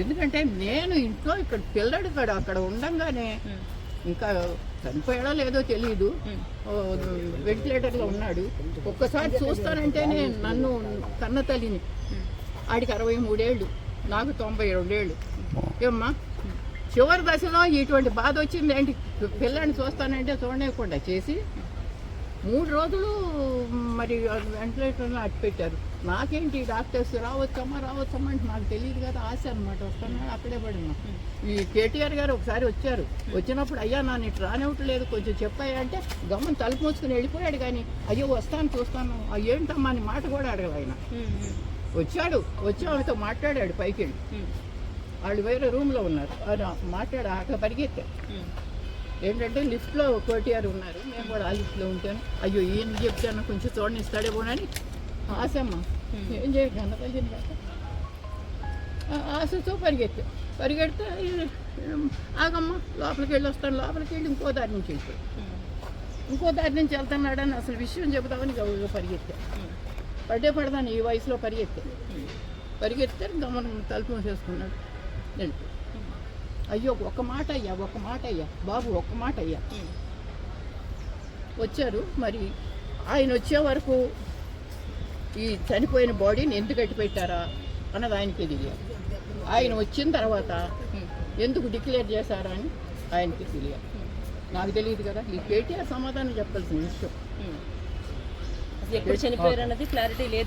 ఎందుకంటే నేను ఇంట్లో ఇక్కడ పిల్లడు ఇక్కడ అక్కడ ఉండంగానే ఇంకా చనిపోయాడో లేదో తెలియదు వెంటిలేటర్లో ఉన్నాడు. ఒక్కసారి చూస్తానంటేనే నన్ను కన్న తల్లిని. ఆడికి అరవై మూడేళ్ళు నాకు తొంభై రెండేళ్ళు. ఏమ్మా? చివరి దశలో ఇటువంటి బాధ వచ్చింది ఏంటి? పిల్లని చూస్తానంటే చూడలేకుండా చేసి మూడు రోజులు మరి వెంటిలేటర్లో అట్టు పెట్టారు నాకేంటి డాక్టర్స్ రావచ్చమ్మా రావచ్చమ్మా అంటే నాకు తెలియదు కదా ఆశ అనమాట వస్తున్నా అక్కడే పడినా ఈ కేటీఆర్ గారు ఒకసారి వచ్చారు. వచ్చినప్పుడు అయ్యా నా ఇటు రానివ్వట్లేదు కొంచెం చెప్పాయా అంటే గమ్మని తలుపు మూసుకుని వెళ్ళిపోయాడు కానీ అయ్యో వస్తాను చూస్తాను. ఏంటమ్మా అని మాట కూడా అడగదు ఆయన. వచ్చాడు. వచ్చి ఆమెతో మాట్లాడాడు పైకి వెళ్ళి. వాళ్ళు వేరే రూమ్లో ఉన్నారు. ఆయన మాట్లాడు అక్కడ పరిగెత్తారు. ఏంటంటే లిఫ్ట్లో కోటిఆర్ ఉన్నారు. మేము కూడా ఆ లిఫ్ట్లో ఉంటాను. అయ్యో ఈయన చెప్తాను కొంచెం చూడండి ఇస్తాడేమోనని ఆశమ్మ ఏం చేయక అన్నతల్లిని కాక ఆశతో పరిగెత్తా పరిగెడితే ఆగమ్మ లోపలికి వెళ్ళి వస్తాను లోపలికి వెళ్ళి ఇంకో దారి నుంచి వెళ్ళిపోయి ఇంకో దారి నుంచి వెళ్తున్నాడని అసలు విషయం చెబుదామని గౌరవ పరిగెత్తా పడ్డే పడదాను ఈ వయసులో పరిగెత్తా పరిగెత్తే గమనం తలుపు మూసేసుకున్నాడు వెళ్ళిపోయి అయ్యో ఒక్క మాట అయ్యా ఒక్క మాట అయ్యా బాబు ఒక్క మాట అయ్యా వచ్చారు మరి ఆయన వచ్చే వరకు ఈ చనిపోయిన బాడీని ఎందుకు కట్టి పెట్టారా అన్నది ఆయనకి తెలియదు ఆయన వచ్చిన తర్వాత ఎందుకు డిక్లేర్ చేశారా అని ఆయనకి తెలియదు నాకు తెలియదు కదా. ఈ కేటీఆర్ సమాధానం చెప్పాల్సిన విషయం. ఎప్పుడు చనిపోయారు అన్నది క్లారిటీ లేదు.